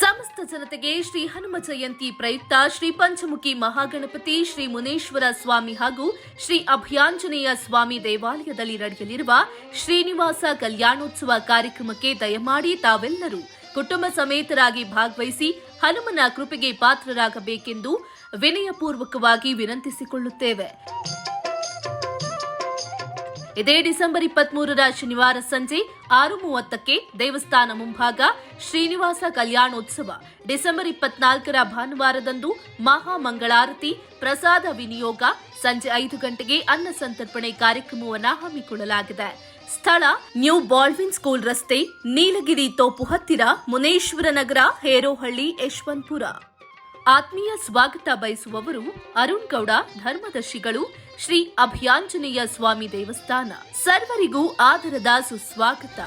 ಸಮಸ್ತ ಜನತೆಗೆ ಶ್ರೀ ಹನುಮ ಜಯಂತಿ ಪ್ರಯುಕ್ತ ಶ್ರೀ ಪಂಚಮುಖಿ ಮಹಾಗಣಪತಿ ಶ್ರೀ ಮುನೇಶ್ವರ ಸ್ವಾಮಿ ಹಾಗೂ ಶ್ರೀ ಅಭಯಾಂಜನೇಯ ಸ್ವಾಮಿ ದೇವಾಲಯದಲ್ಲಿ ನಡೆಯಲಿರುವ ಶ್ರೀನಿವಾಸ ಕಲ್ಯಾಣೋತ್ಸವ ಕಾರ್ಯಕ್ರಮಕ್ಕೆ ದಯಮಾಡಿ ತಾವೆಲ್ಲರೂ ಕುಟುಂಬ ಸಮೇತರಾಗಿ ಭಾಗವಹಿಸಿ ಹನುಮನ ಕೃಪೆಗೆ ಪಾತ್ರರಾಗಬೇಕೆಂದು ವಿನಯಪೂರ್ವಕವಾಗಿ ವಿನಂತಿಸಿಕೊಳ್ಳುತ್ತೇವೆ. ಇದೇ ಡಿಸೆಂಬರ್ ಇಪ್ಪತ್ಮೂರರ ಶನಿವಾರ ಸಂಜೆ ಆರು ಮೂವತ್ತಕ್ಕೆ ದೇವಸ್ಥಾನ ಮುಂಭಾಗ ಶ್ರೀನಿವಾಸ ಕಲ್ಯಾಣೋತ್ಸವ. ಡಿಸೆಂಬರ್ ಇಪ್ಪತ್ನಾಲ್ಕರ ಭಾನುವಾರದಂದು ಮಹಾಮಂಗಳಾರತಿ, ಪ್ರಸಾದ ವಿನಿಯೋಗ, ಸಂಜೆ ಐದು ಗಂಟೆಗೆ ಅನ್ನ ಸಂತರ್ಪಣೆ ಕಾರ್ಯಕ್ರಮವನ್ನು ಹಮ್ಮಿಕೊಳ್ಳಲಾಗಿದೆ. ಸ್ಥಳ ನ್ಯೂ ಬಾಲ್ವಿನ್ ಸ್ಕೂಲ್ ರಸ್ತೆ, ನೀಲಗಿರಿ ತೋಪು ಹತ್ತಿರ ಮುನೇಶ್ವರ ನಗರ, ಹೇರೋಹಳ್ಳಿ, ಯಶವಂತಪುರ. ಆತ್ಮೀಯ ಸ್ವಾಗತ ಬಯಸುವವರು ಅರುಣ್ ಗೌಡ ಧರ್ಮದರ್ಶಿಗಳು ಶ್ರೀ ಅಭಿಯಾಂಜನೇಯ ಸ್ವಾಮಿ ದೇವಸ್ಥಾನ. ಸರ್ವರಿಗೂ ಆದರದ ಸುಸ್ವಾಗತ.